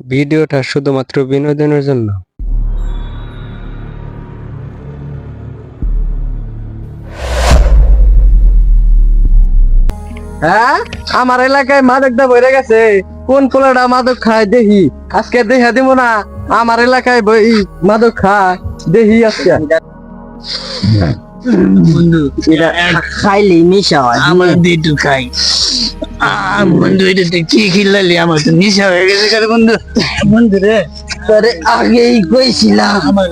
ভিডিওটা শুধুমাত্র বিনোদনের জন্য। হ্যাঁ? আমার এলাকায় মাদক দা বইরে গেছে। কোন পোলাটা মাদক খায় দেখি আজকে দেখা দিব না। আমার এলাকায় বই মাদক খায় দেখি আজকে। বন্ধু এটা খাইলে হয় আমার একটু খাই বন্ধু এটা কি খিলালি আমার তো নিশা হয়ে গেছে কারে বন্ধু বন্ধু রে তোরে আগেই কইছিলাম আমার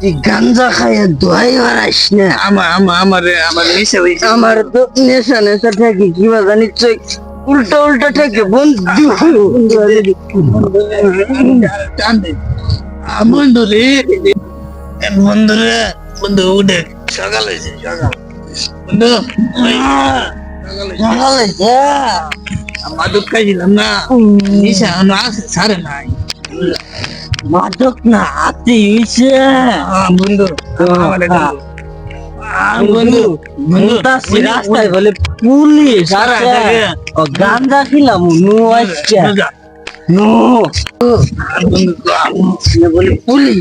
তুই গাঞ্জা খাইয়া দোয়াই হারাইস না আমার আমার আমার আমার নিশা হয়েছে আমার তো নেশা নেশা থেকে কি বা জানি চোখ উল্টা উল্টা থেকে বন্ধু বন্ধু রে বন্ধু রে বন্ধু উঠে সকাল হয়েছে সকাল বন্ধু ওই, সকাল হয়েছে। মাদক খাইছিলাম না। নিশা এখনও ছাড়ে নাই। মাদক না হাতে হইছে। বন্ধু আমার এটা আহ, বন্ধু বন্ধু রাস্তায় বলে পুলিশ। গাঞ্জা খিলাম নো আজকে নো। বন্ধু বলে পুলিশ।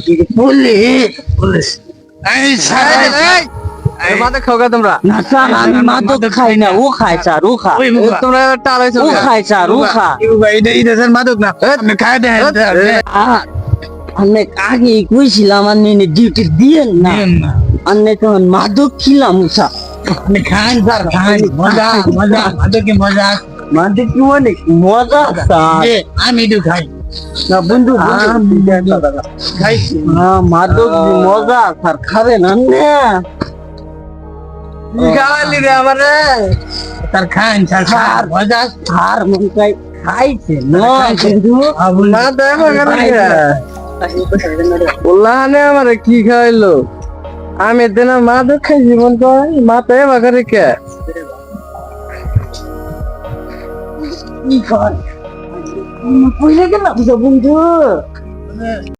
পুলিশ। অনেক আগে কইছিলাম আমি ডিউটি দিয়েন না। না। তখন মাদক খিলাম স্যার। খান স্যার খান। মজা মজা মাদকে মজা। মাদক কি অনেক মজা আমি একটু খাই। না বন্ধু মাদক মজা স্যার খাবে না। খাওয়ালি রে আমারে। স্যার খান খান মজা। আর মন চাই খাইছে না কিন্তু না দেব উল্লাহানে আমারে কি খাইলো? আমি দিনা মাদক খাইছি মন কয় মাথায় বাগারে কে কি কর কইলে গেলাম বন্ধু।